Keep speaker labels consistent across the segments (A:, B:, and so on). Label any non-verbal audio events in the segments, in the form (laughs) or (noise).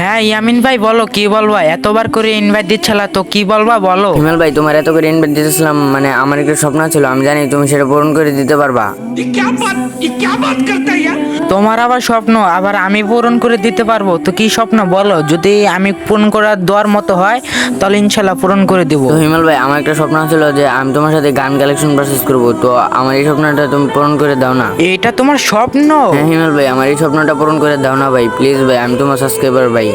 A: হ্যাঁ ইয়ামিন ভাই বলো কি বলবা? এতবার করে ইনভাইট দিচ্ছালা তো কি বলবা বলো?
B: হিমেল ভাই তোমার এত করে ইনভাইট দিতেছিলাম মানে আমার একটু স্বপ্ন ছিল আমি জানি তুমি সেটা পূরণ করে দিতে পারবা।
A: তোমার আবার স্বপ্ন আবার আমি পূরণ করে দিতে পারব? তো কি স্বপ্ন বলো? যদি আমি পূরণ করার দেওয়ার মতো হয় তাহলে ইনশাল্লাহ পূরণ করে দেবো।
B: তো হিমেল ভাই আমার একটা স্বপ্ন ছিল যে আমি তোমার সাথে গান কালেকশন প্রসেস করব তো আমার এই স্বপ্নটা তুমি পূরণ করে দাও না।
A: এটা তোমার স্বপ্ন?
B: হ্যাঁ হিমাল ভাই আমার এই স্বপ্নটা পূরণ করে দাও না ভাই প্লিজ ভাই আমি তোমার সাবস্ক্রাইবার ভাই।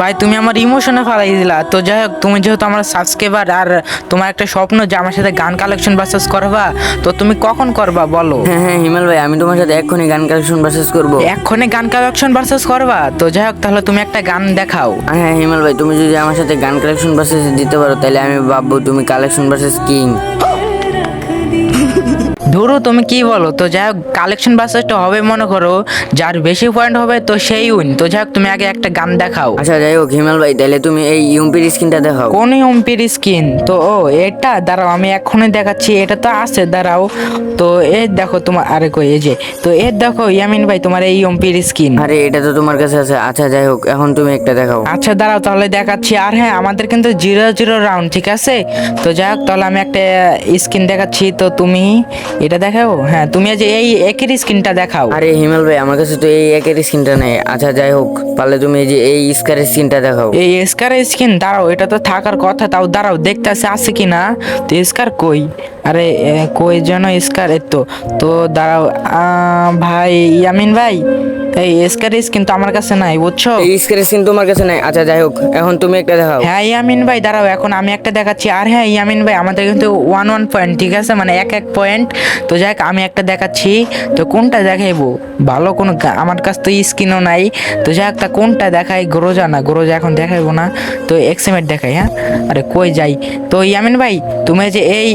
A: ভাই তুমি আমার ইমোশনে ফালাই দিলা। তো যাই হোক তুমি যেহেতু আমার সাবস্ক্রাইবার আর তোমার একটা স্বপ্ন যে আমার সাথে গান কালেকশন বাসেস করবা তো তুমি কখন করবা বলো?
B: হ্যাঁ হ্যাঁ হিমেল ভাই আমি তোমার সাথে এক্ষুনি গান কালেকশন পারচেস করব।
A: এক্ষণে গান কালেকশন বাসেস করবা? তো যাই হোক তাহলে তুমি একটা গান দেখাও।
B: হ্যাঁ হিমেল ভাই তুমি যদি আমার সাথে গান কালেকশন পারচেস দিতে পারো তাহলে আমি ভাববো তুমি কালেকশন পারচেস কিং
A: ধরো তুমি কি বলো? তো যাই হোক কালেকশন বাসেসটা হবে মনে করো যার বেশি পয়েন্ট হবে তো সেই উইন তো যাই হোক তুমি আগে একটা গান দেখাও।
B: আচ্ছা যাই হোক হিমেল ভাই তাহলে তুমি এই ইউপির স্কিনটা দেখাও।
A: কোন এমপির স্কিন তো ও এটা দাঁড়াও আমি এখনই দেখাচ্ছি এটা তো আছে দাঁড়াও। তো এ দেখো তোমার আরে কই এই যে তো এর দেখো ইয়ামিন ভাই তোমার এই এমপির স্কিন
B: আরে এটা তো তোমার কাছে আছে। আচ্ছা যাই হোক এখন তুমি একটা দেখাও।
A: আচ্ছা দাঁড়াও তাহলে দেখাচ্ছি। আর হ্যাঁ আমাদের কিন্তু জিরো জিরো রাউন্ড ঠিক আছে? তো যাই হোক তাহলে আমি একটা স্কিন দেখাচ্ছি তো তুমি এটা দেখাও? হ্যাঁ তুমি আজ এই একের স্কিনটা দেখাও।
B: আরে হিমেল ভাই আমার কাছে তো এই একের স্কিনটা নেই। আচ্ছা যাই হোক পারলে তুমি এই যে এই স্কারের স্কিনটা দেখাও।
A: এই স্কারের স্কিন দাঁড়াও এটা তো থাকার কথা তাও দাঁড়াও দেখতে আছে আছে কিনা? তো স্কার কই? আরে কই যেন স্কার এই তো তো দাঁড়াও ভাই ইয়ামিন ভাই? এই স্কার স্কিন তো আমার কাছে নাই বুঝছ?
B: এই স্কারের স্ক্রিন তোমার কাছে নেই। আচ্ছা যাই হোক এখন তুমি একটা দেখাও।
A: হ্যাঁ ইয়ামিন ভাই দাঁড়াও এখন আমি একটা দেখাচ্ছি। আর হ্যাঁ ইয়ামিন ভাই আমাদের কিন্তু ওয়ান ওয়ান পয়েন্ট ঠিক আছে? মানে এক এক পয়েন্ট তো যাক আমি একটা দেখাচ্ছি। তো কোনটা দেখাইবো? ভালো কোনো আমার কাছ তো স্কিনও নাই। তো যাক তা কোনটা দেখাই? গ্রোজা না গ্রোজা এখন দেখাইবো না। তো এক্সএমেট দেখাই হ্যাঁ? আরে কই যাই? তো ইয়ামিন ভাই তুমি যে এই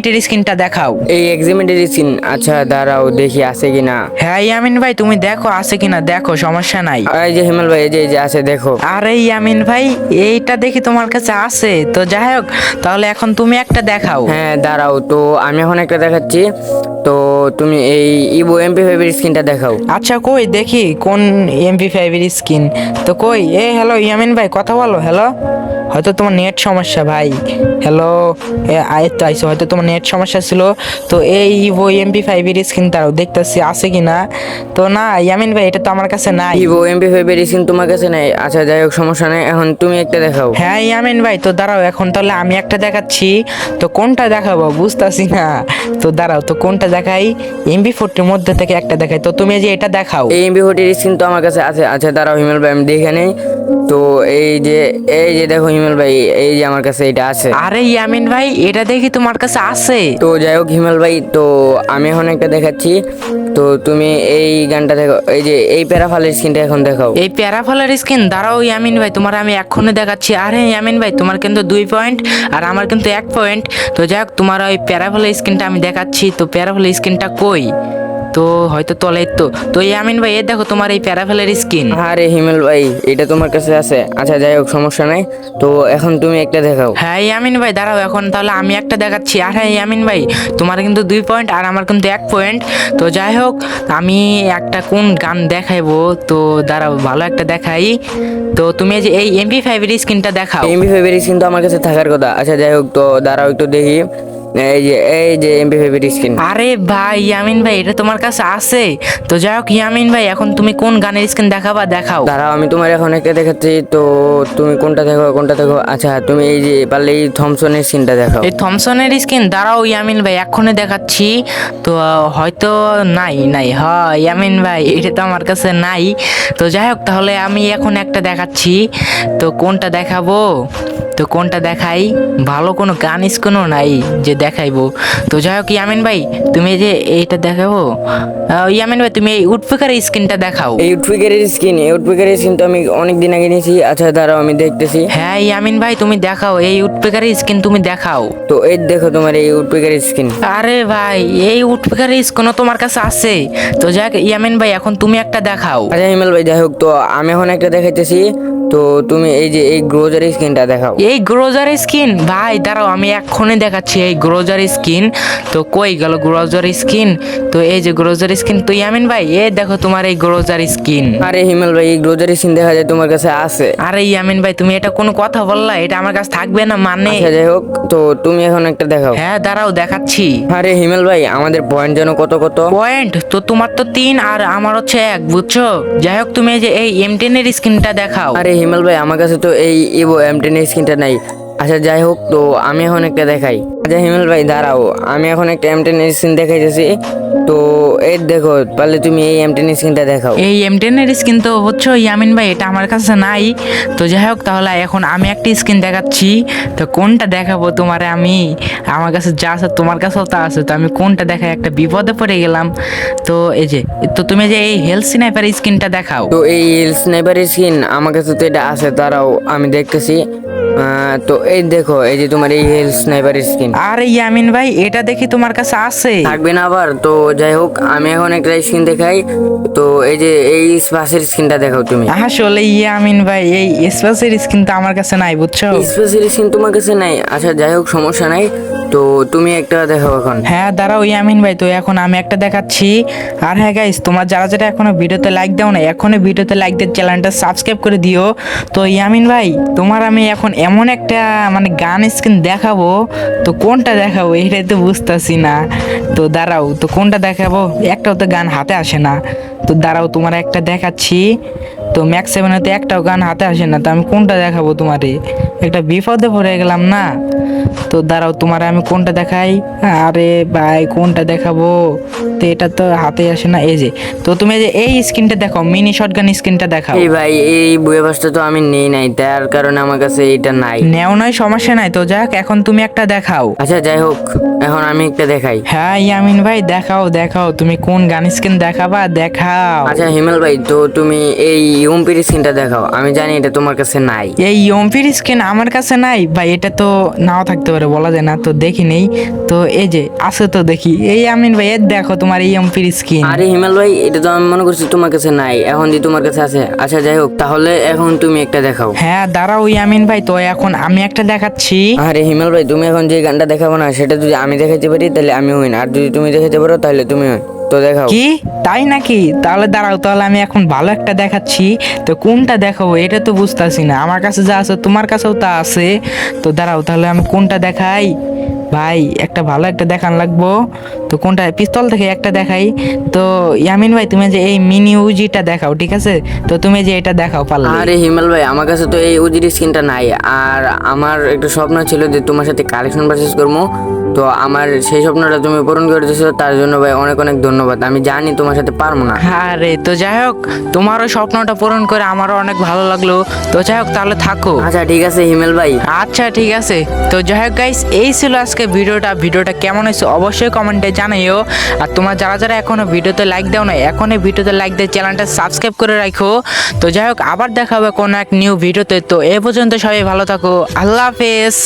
A: এক্সএমেটের স্কিনটা দেখাও।
B: এই এক্সিমেন্টের স্ক্রিন আচ্ছা দাঁড়াও দেখি আছে কিনা।
A: হ্যাঁ ইয়ামিন ভাই তুমি দেখো আছে কিনা দেখো সমস্যা নাই।
B: এই যে হিমেল ভাই এই যে এই যে আছে দেখো।
A: আরে ইয়ামিন ভাই এইটা দেখি তোমার কাছে আছে। তো যাই হোক তাহলে এখন তুমি একটা দেখাও।
B: হ্যাঁ দাঁড়াও তো আমি এখন একটা দেখাচ্ছি। তো তুমি এই ইবো এমপি ফাইভের স্ক্রিনটা দেখাও।
A: আচ্ছা কই দেখি কোন এমপি ফাইভের স্কিন তো কই এ হ্যালো ইয়ামিন ভাই কথা বলো হ্যালো হয়তো তোমার নেট সমস্যা ভাই। হ্যালো আয়ত্ত আইসো। হয়তো তোমার নেট সমস্যা ছিল। তো এই ইভো এমপি ফাইভের স্কিন তাও দেখতেছি আছে কি না তো না ইয়ামিন ভাই এটা তো আমার কাছে নাই।
B: ইবো এমপি ফাইভের স্ক্রিন তোমার কাছে নেই? আচ্ছা যাই হোক সমস্যা নেই। এখন তুমি একটা দেখাও।
A: হ্যাঁ ইয়ামিন ভাই তো দাঁড়াও। এখন তাহলে আমি একটা দেখাচ্ছি। তো কোনটা দেখাবো? বুঝতেছি না। তো দাঁড়াও তো কোনটা দেখাই? এমবি ফোরটির মধ্যে থেকে একটা দেখাই। তো তুমি যে এটা দেখাও।
B: এই এমপি ফোর্টির স্ক্রিন তো আমার কাছে আছে। আচ্ছা দাঁড়াও হিমেল ভাই আমি দেখে নেই। তো এই যে এই যে দেখো হিমেল ভাই এই যে আমার কাছে এটা আছে।
A: আরে ইয়ামিন ভাই এটা দেখি তোমার কাছে আছে।
B: তো যাই হোক হিমেল ভাই তো আমি এখন একটা দেখাচ্ছি। তো তুমি এই গানটা দেখো এই যে এই প্যারাফালের স্ক্রিনটা এখন দেখাও।
A: এই প্যারাফলার স্কিন দাঁড়াও ইয়ামিন ভাই তোমার আমি এক্ষুনি দেখাচ্ছি। আরে ইয়ামিন ভাই তোমার কিন্তু দুই পয়েন্ট আর আমার কিন্তু এক পয়েন্ট তো যাই হোক তোমার ওই প্যারাফলার স্কিনটা আমি দেখাচ্ছি। তো প্যারাফলার স্কিনটা কই? তো হয়তো তলে তো। তো ইয়ামিন ভাই এ দেখো তোমার এই প্যারাফেলের স্কিন।
B: আরে হিমেল ভাই এটা তোমার কাছে আছে। আচ্ছা যাই হোক সমস্যা নাই। তো এখন তুমি একটা দেখাও।
A: হ্যাঁ ইয়ামিন ভাই দাঁড়াও এখন তাহলে আমি একটা দেখাচ্ছি। আর হ্যাঁ ইয়ামিন ভাই তোমার কিন্তু দুই পয়েন্ট আর আমার কিন্তু এক পয়েন্ট তো যাই হোক আমি একটা কোন গান দেখাইবো। তো দাঁড়াও ভালো একটা দেখাই। তো তুমি এই যে এই এমপি ফাইভের স্ক্রিনটা দেখাও।
B: এমবি ফাইভের স্ক্রিন তো আমার কাছে থাকার কথা। আচ্ছা যাই হোক তো দাঁড়াও একটু দেখি। এই যে এই যে এমবি ফাইভের স্ক্রিন
A: আরে ভাই ইয়ামিন ভাই এটা তোমার কাছে আছে? তো যাই হোক ইয়ামিন ভাই এখন তুমি কোন গানের স্ক্রিন দেখাবা দেখাও।
B: দাঁড়াও আমি তোমার এখন একটা দেখাচ্ছি তো তুমি কোনটা দেখো কোনটা দেখো? আচ্ছা তুমি এই যে পারলে এই থমসনের স্ক্রিনটা দেখাও।
A: এই থমসনের স্ক্রিন দাঁড়াও ইয়ামিন ভাই এক্ষুনি দেখাচ্ছি। তো হয়তো নাই নাই হ ইয়ামিন ভাই (laughs) এটা তো আমার কাছে নাই। তো যাই হোক তাহলে আমি এখন একটা দেখাচ্ছি। তো কোনটা দেখাবো? তো কোনটা দেখাই? ভালো কোনো গান স্কিনও নাই যে দেখাইবো। তো যাই হোক ইয়ামিন ভাই তুমি যে এইটা দেখাবো ইয়ামিন ভাই তুমি এই উডপেকার স্ক্রিনটা দেখাও।
B: এই উডপিকারের স্ক্রিন এই উডপিকারের স্ক্রিন তো আমি অনেক দিন আগে নিয়েছি। আচ্ছা দাঁড়াও আমি দেখতেছি।
A: হ্যাঁ ইয়ামিন ভাই তুমি দেখাও। এই উডপেকার স্ক্রিন তুমি দেখাও।
B: তো এই দেখো তোমার এই উডপিকারের স্ক্রিন
A: আরে ভাই এই উঠপেকার কোনো তোমার কাছে আছে। তো যাক ইয়ামিন ভাই এখন তুমি একটা দেখাও।
B: আচ্ছা হিমেল ভাই যাই হোক তো আমি এখন একটা দেখাইতেছি। তো তুমি এই যে এই গ্রোজারি স্কিনটা দেখাও।
A: এই গ্রোজারি স্কিন ভাই দাঁড়াও আমি এক্ষুনি দেখাচ্ছি এই গ্রোজারি স্কিন তো কই গেল গ্রোজারি স্কিন তো এই যে গ্রোজারি স্কিন তো ইয়ামিন ভাই এই দেখো তোমার এই গ্রোজারি স্কিন
B: আরে হিমেল ভাই এই গ্রোজারি স্কিন দেখা যায় তোমার কাছে আছে।
A: আরে ইয়ামিন ভাই তুমি এটা কোনো কথা বললা এটা আমার কাছে থাকবে না মানে
B: আচ্ছা যাই হোক তো তুমি এখন একটা দেখাও।
A: হ্যাঁ দাঁড়াও দেখাচ্ছি।
B: আরে হিমেল ভাই আমাদের পয়েন্ট যেন কত কত।
A: পয়েন্ট তো তোমার তো তিন আর আমার হচ্ছে এক বুঝছ? যাই হোক তুমি এই যে এই এম টেনের স্ক্রিনটা দেখাও।
B: আরে হিমেল ভাই আমার কাছে তো এই ইভো এম টেন স্ক্রিনটা নাই। আচ্ছা যাই হোক তো আমি এখন একটা দেখাই। আচ্ছা হিমেল ভাই দাঁড়াও। আমি এখন একটা এম টেন স্ক্রিন দেখাইতেছি। তো এই দেখো তাহলে তুমি এই এম টেন স্ক্রিনটা দেখাও।
A: এই এম টেনের স্কিন তো হচ্ছে ইয়ামিন ভাই এটা আমার কাছে নাই। তো যাই হোক তাহলে এখন আমি একটা স্ক্রিন দেখাচ্ছি। তো কোনটা দেখাবো তোমারে আমি? আমার কাছে যা আছে তোমার কাছেও তা আছে। তো আমি কোনটা দেখাই? একটা বিপদে পড়ে গেলাম। তো এই যে তো তুমি যে এই হেলথ স্নাইপার স্ক্রিনটা দেখাও।
B: তো এই হেলথ স্নাইপার স্ক্রিন আমার কাছে তো এটা আছে। তারাও আমি দেখতেছি। তো এই দেখো এই যে তোমার এই হেল স্নাইপার স্কিন
A: আরে ইয়ামিন ভাই এটা দেখি তোমার কাছে আছে
B: থাকবে না আবার তো যাই হোক আমি এখন একটা স্কিন দেখাই। তো এই যে এই স্পাসের স্কিনটা দেখাও তুমি।
A: আসলে ইয়ামিন ভাই এই স্পেসের স্কিন তো আমার কাছে নাই বুঝছ?
B: স্পেশাল স্কিন তোমার কাছে নাই। আচ্ছা যাই হোক সমস্যা নাই। তো তুমি একটা দেখাও এখন।
A: হ্যাঁ দাঁড়াও ইয়ামিন ভাই তো এখন আমি একটা দেখাচ্ছি। আর হ্যাঁ গাইস তোমরা যারা যারা এখনও ভিডিওতে লাইক দাও না এখনই ভিডিওতে লাইক দিয়ে চ্যানেলটা সাবস্ক্রাইব করে দিও। তো ইয়ামিন ভাই তোমার আমি এখন এমন একটা মানে গান স্ক্রিন দেখাবো, তো কোনটা দেখাবো এটাই তো বুঝতেছি না। তো দাঁড়াও, তো কোনটা দেখাবো? একটাও তো গান হাতে আসে না। তো দাঁড়াও তোমার একটা দেখাচ্ছি। তো ম্যাক্স সেভেনেতে একটাও গান হাতে আসে না তো আমি কোনটা দেখাবো তোমারে? একটা বিপদে পড়ে গেলাম না? তো দাঁড়াও তোমার আমি কোনটা দেখাই? আরে ভাই কোনটা দেখাবো? তো এটা তো হাতে আসে না এই যে। তো তুমি যে এই স্ক্রিনটা দেখো মিনি শটগান স্ক্রিনটা দেখাও।
B: এই ভাই এই বইয়ে বাসটা তো আমি নেই নাই তার কারণে আমার কাছে এটা নাই।
A: নেও নয় সমস্যা নাই তো যাক এখন তুমি একটা দেখাও।
B: আচ্ছা যাই হোক এখন আমি একটা দেখাই।
A: হ্যাঁ ইয়ামিন ভাই দেখাও দেখাও তুমি কোন গান স্ক্রিন দেখাবা? দেখাও।
B: আচ্ছা হিমেল ভাই তো তুমি এই ইউমপির স্কিনটা দেখাও। আমি জানি এটা তোমার কাছে নাই।
A: এই ইয়ম্পির স্ক্রিন আমার কাছে নাই। ভাই এটা তো নাও থাকতে পারে বলা যায় না তো দেখি নেই। তো এই যে আছে তো দেখি। এই আমিন ভাই এর দেখো তোমার এই ইয়ম্পির স্ক্রিন
B: আরে হিমেল ভাই এটা তো আমি মনে করছি তোমার কাছে নাই। এখন যে তোমার কাছে আছে আচ্ছা যাই হোক তাহলে এখন তুমি একটা দেখাও।
A: হ্যাঁ দাঁড়াও ইয়ামিন ভাই তো এখন আমি একটা দেখাচ্ছি।
B: আরে হিমেল ভাই তুমি এখন যে গানটা দেখাবো না সেটা যদি আমি দেখাইতে পারি তাহলে আমি হইন আর যদি তুমি দেখাইতে পারো তাহলে তুমি হইন তো দেখাও।
A: কি? তাই নাকি? তাহলে দাঁড়াও, তাহলে আমি এখন ভালো একটা দেখাচ্ছি। তো কোনটা দেখাবো? এটা তো বুঝতেছি না। আমার কাছে যা আছে, তোমার কাছেও তা আছে। তো দাঁড়াও, তাহলে আমি কোনটা দেখাই? ভাই একটা ভালো একটা দেখান লাগবো। তো কোনটা? পিস্তল থেকে একটা দেখাই। তো ইয়ামিন ভাই তুমি যে এই মিনি উজিটা দেখাও ঠিক আছে? তো তুমি যে এটা দেখাও পারলে।
B: আরে হিমেল ভাই আমার কাছে তো এই উজির স্কিনটা নাই। আর আমার একটা স্বপ্ন ছিল যে তোমার সাথে কালেকশন পারচেস করব। তো আমার সেই স্বপ্নটা তুমি পূরণ করে দিয়েছ তার জন্য ভাই অনেক অনেক ধন্যবাদ। আমি জানি তোমার সাথে পারব না।
A: আরে তো যাই হোক তোমারও স্বপ্নটা পূরণ করে আমারও অনেক ভালো লাগল। তো যাই হোক তাহলে থাকো।
B: আচ্ছা ঠিক আছে হিমেল ভাই।
A: আচ্ছা ঠিক আছে। তো যাই হোক গাইস এই ছিল আজকে ভিডিওটা ভিডিওটা কেমন হয়েছে অবশ্যই কমেন্টে জানাইও আর তোমরা যারা যারা এখনও ভিডিওতে লাইক দাও না এখনই ভিডিওতে লাইক দিয়ে চ্যানেলটা সাবস্ক্রাইব করে রাখো। তো যাই হোক, আবার দেখা হবে কোনো এক নিউ ভিডিওতে তো এ পর্যন্ত সবাই ভালো থাকো। আল্লাহ হাফেজ।